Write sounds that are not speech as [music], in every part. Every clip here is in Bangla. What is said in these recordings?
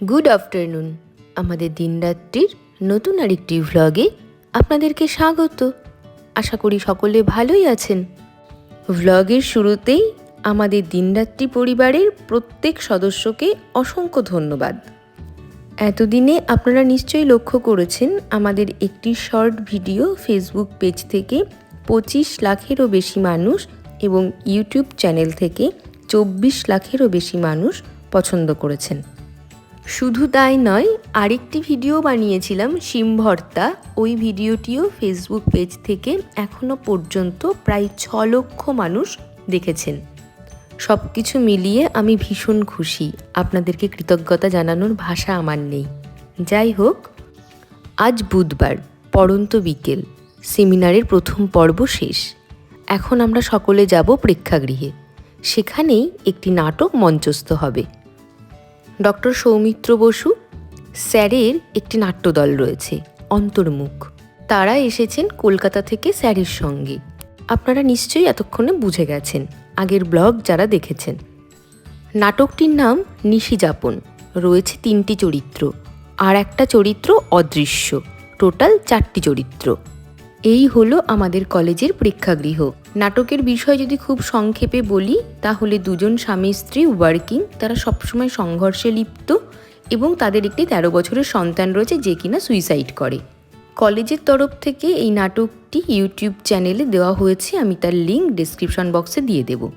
গুড আফটারনুন আমাদের দিনরাত্রির নতুন আরেকটি ভ্লগে আপনাদেরকে স্বাগত। আশা করি সকলে ভালোই আছেন। ভ্লগের শুরুতেই আমাদের দিনরাত্রি পরিবারের প্রত্যেক সদস্যকে অসংখ্য ধন্যবাদ। এতদিনে আপনারা নিশ্চয়ই লক্ষ্য করেছেন, আমাদের একটি শর্ট ভিডিও ফেসবুক পেজ থেকে পঁচিশ লাখেরও বেশি মানুষ এবং ইউটিউব চ্যানেল থেকে চব্বিশ লাখেরও বেশি মানুষ পছন্দ করেছেন। শুধু তাই নয়, আরেকটি ভিডিও বানিয়েছিলাম, শিম ভর্তা। ওই ভিডিওটিও ফেসবুক পেজ থেকে এখনও পর্যন্ত প্রায় ছ লক্ষ মানুষ দেখেছেন। সব কিছু মিলিয়ে আমি ভীষণ খুশি। আপনাদেরকে কৃতজ্ঞতা জানানোর ভাষা আমার নেই। যাই হোক, আজ বুধবার, পড়ন্ত বিকেল। সেমিনারের প্রথম পর্ব শেষ। এখন আমরা সকলে যাব প্রেক্ষাগৃহে। সেখানেই একটি নাটক মঞ্চস্থ হবে। ডক্টর সৌমিত্র বসু, স্যারের একটি নাট্যদল রয়েছে, অন্তর্মুখ। তারা এসেছেন কলকাতা থেকে স্যারের সঙ্গে। আপনারা নিশ্চয়ই এতক্ষণে বুঝে গেছেন, আগের ব্লগ যারা দেখেছেন। নাটকটির নাম নিশিযাপন রয়েছে তিনটি চরিত্র। আর একটা চরিত্র অদৃশ্য, টোটাল চারটি চরিত্র। এই হলো আমাদের কলেজের প্রেক্ষাগৃহ। নাটকের বিষয় যদি খুব সংক্ষেপে বলি, তাহলে দুজন স্বামী স্ত্রী ওয়ার্কিং, তারা সবসময় সংঘর্ষে লিপ্ত এবং তাদের একটি তেরো বছরের সন্তান রয়েছে যে কিনা সুইসাইড করে। কলেজের তরফ থেকে এই নাটকটি ইউটিউব চ্যানেলে দেওয়া হয়েছে, আমি তার লিঙ্ক ডিসক্রিপশন বক্সে দিয়ে দেবো।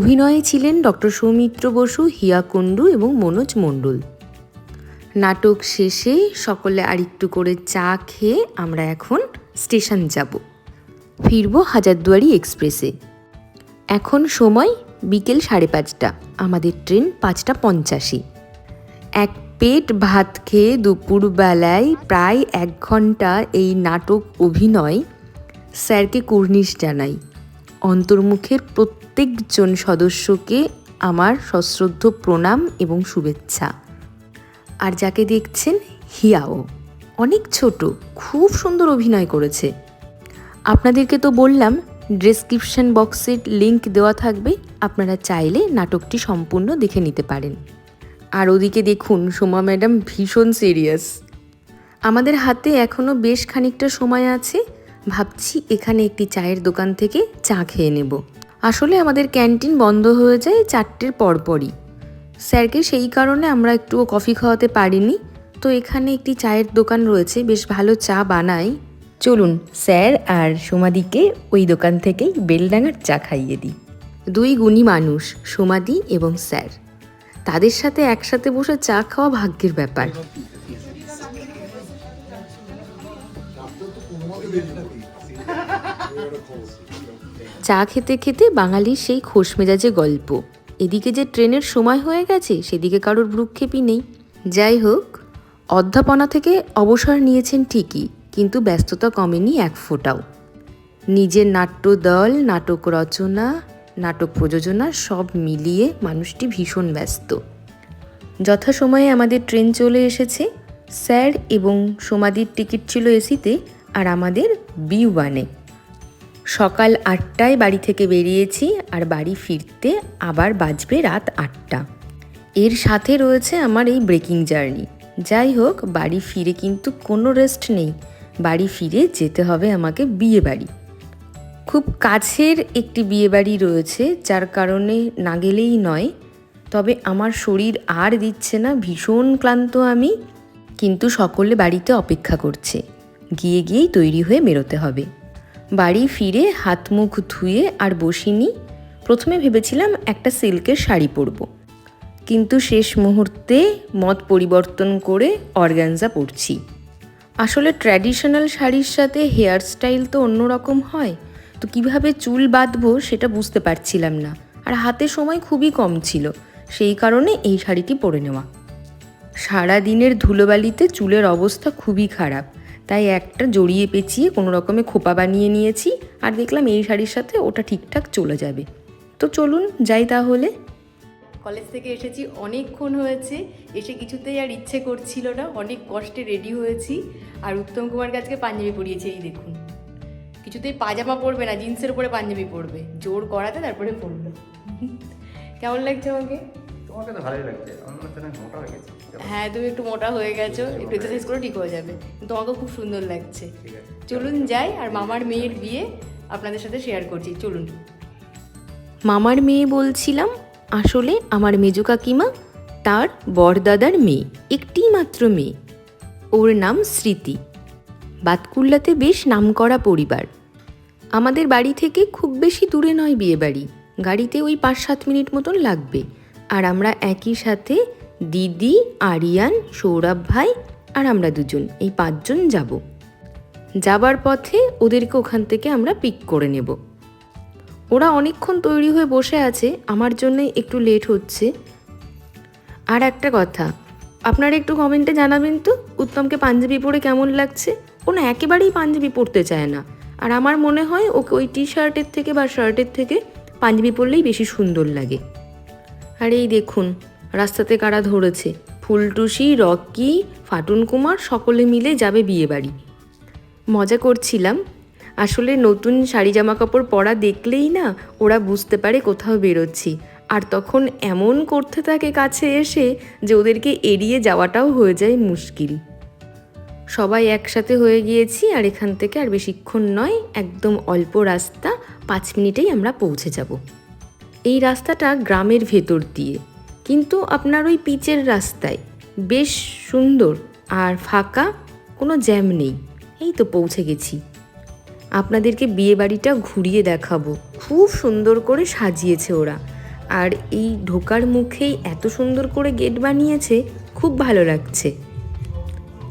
অভিনয়ে ছিলেন ডক্টর সৌমিত্র বসু, হিয়া কুণ্ডু এবং মনোজ মণ্ডল। নাটক শেষে সকলে আরেকটু করে চা খেয়ে আমরা এখন স্টেশন যাব। ফিরব হাজারদুয়ারি এক্সপ্রেসে। এখন সময় বিকেল সাড়ে পাঁচটা, আমাদের ট্রেন পাঁচটা পঞ্চাশে। এক পেট ভাত খেয়ে দুপুরবেলায় প্রায় এক ঘণ্টা এই নাটক অভিনয় স্যারকে কুর্নিশ জানাই। অন্তর্মুখের প্রত্যেকজন সদস্যকে আমার সশ্রদ্ধ প্রণাম এবং শুভেচ্ছা। আর যাকে দেখছেন হিয়াও, অনেক ছোট, খুব সুন্দর অভিনয় করেছে। আপনাদেরকে তো বললাম ডেসক্রিপশন বক্সের লিংক দেওয়া থাকবে, আপনারা চাইলে নাটকটি সম্পূর্ণ দেখে নিতে পারেন। আর ওদিকে দেখুন, সোমা ম্যাডাম ভীষণ সিরিয়াস আমাদের হাতে এখনও বেশ খানিকটা সময় আছে ভাবছি এখানে একটি চায়ের দোকান থেকে চা খেয়ে নেব। আসলে আমাদের ক্যান্টিন বন্ধ হয়ে যায় চারটের পরপরই। স্যারকে সেই কারণে আমরা একটুও কফি খাওয়াতে পারিনি। তো এখানে একটি চায়ের দোকান রয়েছে, বেশ ভালো চা বানায় চলুন, স্যার আর সোমাদিকে ওই দোকান থেকেই বেলডাঙার চা খাইয়ে দিই। দুই গুণী মানুষ, সোমাদি এবং স্যার। তাদের সাথে একসাথে বসে চা খাওয়া ভাগ্যের ব্যাপার। [laughs] চা খেতে খেতে বাঙালির সেই খোশ মেজাজে গল্প। এদিকে যে ট্রেনের সময় হয়ে গেছে, সেদিকে কারোর ভ্রুক্ষেপই নেই। যাই হোক, অধ্যাপনা থেকে অবসর নিয়েছেন ঠিকই, কিন্তু ব্যস্ততা কমেনি এক ফোঁটাও। নিজের নাট্যদল, নাটক রচনা, নাটক প্রযোজনা সব মিলিয়ে মানুষটি ভীষণ ব্যস্ত। যথাসময়ে আমাদের ট্রেন চলে এসেছে। স্যার এবং সমাধির টিকিট ছিল এসিতে আর আমাদের বি ওয়ানে সকাল আটটায় বাড়ি থেকে বেরিয়েছি আর বাড়ি ফিরতে আবার বাজবে রাত আটটা। এর সাথে রয়েছে আমার এই ব্রেকিং জার্নি। যাই হোক, বাড়ি ফিরে কিন্তু কোনো রেস্ট নেই। বাড়ি ফিরে যেতে হবে আমাকে বিয়ে বাড়ি খুব কাছের একটি বিয়ে বাড়ি রয়েছে, যার কারণে না গেলেই নয়। তবে আমার শরীর আর দিচ্ছে না, ভীষণ ক্লান্ত আমি। কিন্তু সকলে বাড়িতে অপেক্ষা করছে। গিয়ে গিয়েই তৈরি হয়ে বেরোতে হবে। বাড়ি ফিরে হাত মুখ ধুয়ে আর বসিনি, প্রথমে ভেবেছিলাম একটা সিল্কের শাড়ি পরব। কিন্তু শেষ মুহূর্তে মত পরিবর্তন করে অর্গানজা পরছি। আসলে ট্র্যাডিশনাল শাড়ির সাথে হেয়ার স্টাইল তো অন্যরকম হয়, তো কীভাবে চুল বাঁধবো সেটা বুঝতে পারছিলাম না। আর হাতে সময় খুবই কম ছিল, সেই কারণে এই শাড়িটি পরে নেওয়া। সারা দিনের ধুলোবালিতে চুলের অবস্থা খুবই খারাপ। তাই একটা জড়িয়ে পেঁচিয়ে কোনো রকমে খোপা বানিয়ে নিয়েছি আর দেখলাম এই শাড়ির সাথে ওটা ঠিকঠাক চলে যাবে। তো চলুন যাই তাহলে। কলেজ থেকে এসেছি অনেকক্ষণ হয়েছে। এসে কিছুতেই আর ইচ্ছে করছিল না অনেক কষ্টে রেডি হয়েছি। আর উত্তম কুমার গাছকে পাঞ্জাবি পরিয়েছে এই দেখুন। কিছুতেই পাজামা পরবে না জিন্সের উপরে পাঞ্জাবি পরবে। জোর করাতে তারপরে পরবে। কেমন লাগছে আমাকে? তোমাকে তো ভালোই লাগছে। আমার মনে হচ্ছে মোটা হয়ে গেছে। হ্যাঁ তুমি একটু মোটা হয়ে গেছো একটু এক্সারসাইজ করে ঠিক হয়ে যাবে। কিন্তু তোমাকে খুব সুন্দর লাগছে। চলুন যাই আর মামার মেয়ের বিয়ে আপনাদের সাথে শেয়ার করছি। চলুন। মামার মেয়ে বলছিলাম আসলে আমার মেজু কাকিমা তার বরদাদার মেয়ে একটি মাত্র মেয়ে। ওর নাম স্মৃতি। বাতকুল্লাতে বেশ নামকরা পরিবার। আমাদের বাড়ি থেকে খুব বেশি দূরে নয় বিয়ে বাড়ি গাড়িতে ওই পাঁচ সাত মিনিট মতন লাগবে। আর আমরা একই সাথে দিদি, আরিয়ান, সৌরভ ভাই আর আমরা দুজন, এই পাঁচজন যাব। যাবার পথে ওদেরকে ওখান থেকে আমরা পিক করে নেব। ওরা অনেকক্ষণ তৈরি হয়ে বসে আছে, আমার জন্য একটু লেট হচ্ছে। আর একটা কথা, আপনারা একটু কমেন্টে জানাবেন তো, উত্তমকে পাঞ্জাবি পরে কেমন লাগছে? ও না একেবারেই পাঞ্জাবি পরতে চায় না। আর আমার মনে হয় ওকে ওই টি শার্টের থেকে বা শার্টের থেকে পাঞ্জাবি পরলেই বেশি সুন্দর লাগে। আর এই দেখুন রাস্তাতে কারা ধরেছে? ফুলটুসি, রকি ফাটুন কুমার সকলে মিলে যাবে বিয়ে বাড়ি মজা করছিলাম। আসলে নতুন শাড়ি জামা কাপড় পরা দেখলেই না ওরা বুঝতে পারে কোথাও বেরোচ্ছি। আর তখন এমন করতে থাকে কাছে এসে যে ওদেরকে এড়িয়ে যাওয়াটাও হয়ে যায় মুশকিল। সবাই একসাথে হয়ে গিয়েছি আর এখান থেকে আর বেশিক্ষণ নয়, একদম অল্প রাস্তা, পাঁচ মিনিটেই আমরা পৌঁছে যাব। এই রাস্তাটা গ্রামের ভেতর দিয়ে। কিন্তু আপনার ওই পিচের রাস্তায় বেশ সুন্দর আর ফাঁকা কোনো জ্যাম নেই। এই তো পৌঁছে গেছি। আপনাদেরকে বিয়ে বাড়িটা ঘুরিয়ে দেখাবো। খুব সুন্দর করে সাজিয়েছে ওরা। আর এই ঢোকার মুখেই এত সুন্দর করে গেট বানিয়েছে, খুব ভালো লাগছে।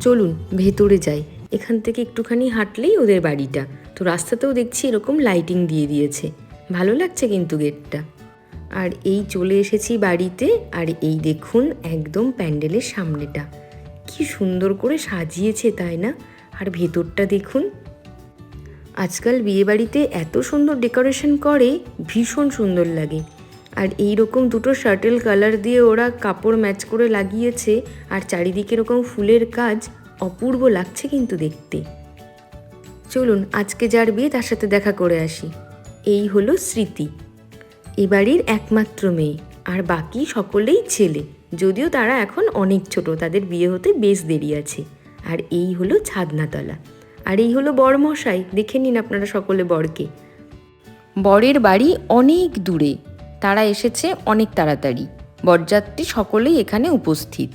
চলুন, ভেতরে যাই। এখান থেকে একটুখানি হাঁটলেই ওদের বাড়িটা। তো রাস্তাতেও দেখছি এরকম লাইটিং দিয়ে দিয়েছে। ভালো লাগছে কিন্তু গেটটা। আর এই চলে এসেছি বাড়িতে, আর এই দেখুন একদম প্যান্ডেলের সামনেটা। কি সুন্দর করে সাজিয়েছে, তাই না? আর ভেতরটা দেখুন। আজকাল বিয়েবাড়িতে এত সুন্দর ডেকোরেশন করে, ভীষণ সুন্দর লাগে। আর এই রকম দুটো শার্টেল কালার দিয়ে ওরা কাপড় ম্যাচ করে লাগিয়েছে, আর চারিদিকে এরকম ফুলের কাজ অপূর্ব লাগছে কিন্তু দেখতে। চলুন আজকে যার বিয়ে তার সাথে দেখা করে আসি। এই হলো স্মৃতি। এ বাড়ির একমাত্র মেয়ে। আর বাকি সকলেই ছেলে। যদিও তারা এখন অনেক ছোট তাদের বিয়ে হতে বেশ দেরি আছে। আর এই হলো ছাদনাতলা। আর এই হলো বরমশাই। দেখে নিন আপনারা সকলে বরকে। বরের বাড়ি অনেক দূরে। তারা এসেছে অনেক তাড়াতাড়ি। বরযাত্রী সকলেই এখানে উপস্থিত।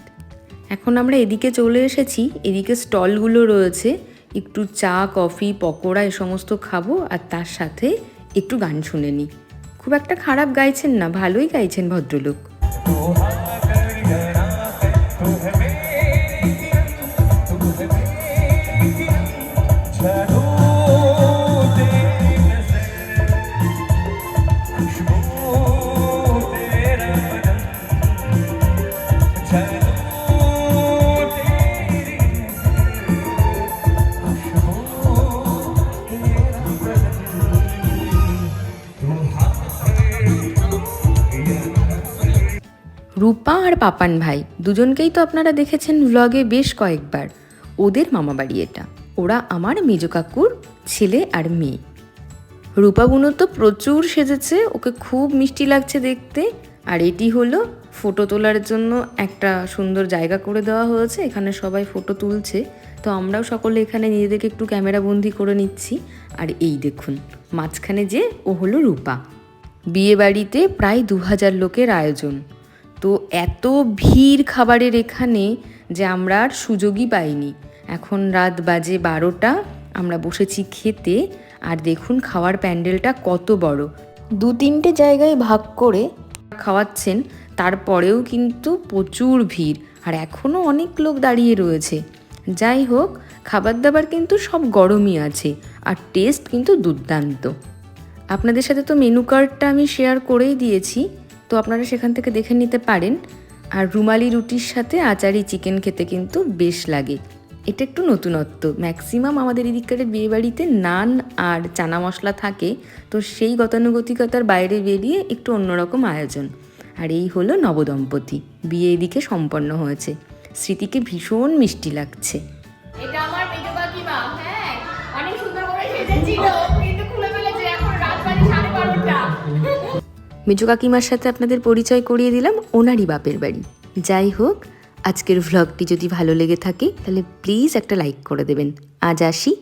এখন আমরা এদিকে চলে এসেছি। এদিকে স্টলগুলো রয়েছে। একটু চা কফি পকোড়া এ সমস্ত খাব। আর তার সাথে একটু গান শুনে নিই। খুব একটা খারাপ গাইছেন না ভালোই গাইছেন ভদ্রলোক। রূপা আর পাপান ভাই দুজনকেই তো আপনারা দেখেছেন ভ্লগে বেশ কয়েকবার। ওদের মামাবাড়ি এটা। ওরা আমার মেজ কাকুর ছেলে আর মেয়ে। রূপা বুনো তো প্রচুর সেজেছে, ওকে খুব মিষ্টি লাগছে দেখতে। আর এটি হলো ফটো তোলার জন্য একটা সুন্দর জায়গা করে দেওয়া হয়েছে, এখানে সবাই ফটো তুলছে। তো আমরাও সকলে এখানে নিজেদেরকে একটু ক্যামেরা বন্দি করে নিচ্ছি। আর এই দেখুন, মাঝখানে যে ও হলো রূপা। বিয়ে বাড়িতে প্রায় দু হাজার লোকের আয়োজন। তো এত ভিড় খাবারের এখানে যে আমরা আর সুযোগই পাইনি। এখন রাত বাজে বারোটা, আমরা বসেছি খেতে। আর দেখুন খাওয়ার প্যান্ডেলটা কত বড়। দু তিনটে জায়গায় ভাগ করে খাওয়াচ্ছেন, তারপরেও কিন্তু প্রচুর ভিড়। আর এখনও অনেক লোক দাঁড়িয়ে রয়েছে। যাই হোক খাবার দাবার কিন্তু সব গরমই আছে। আর টেস্ট কিন্তু দুর্দান্ত। আপনাদের সাথে তো মেনু কার্ডটা আমি শেয়ার করেই দিয়েছি। তো আপনারা সেখান থেকে দেখে নিতে পারেন। আর রুমালি রুটির সাথে আচারি চিকেন খেতে কিন্তু বেশ লাগে। এটা একটু নতুনত্ব। ম্যাক্সিমাম আমাদের এদিককার বিয়েবাড়িতে নান আর চানা মশলা থাকে, তো সেই গতানুগতিকতার বাইরে বেরিয়ে একটু অন্যরকম আয়োজন। আর এই হলো নবদম্পতি। বিয়ে এদিকে সম্পন্ন হয়েছে। স্মৃতিকে ভীষণ মিষ্টি লাগছে। এটা আমার মেজো কাকিমা হ্যাঁ। অনেক সুন্দর করে সেজেছিল। মেজো কাকিমার সাথে আপনাদের পরিচয় করিয়ে দিলাম ওনারই বাপের বাড়ি। যাই হোক, আজকের ভ্লগটি যদি ভালো লেগে থাকে, তাহলে প্লিজ একটা লাইক করে দেবেন। আজ আসি।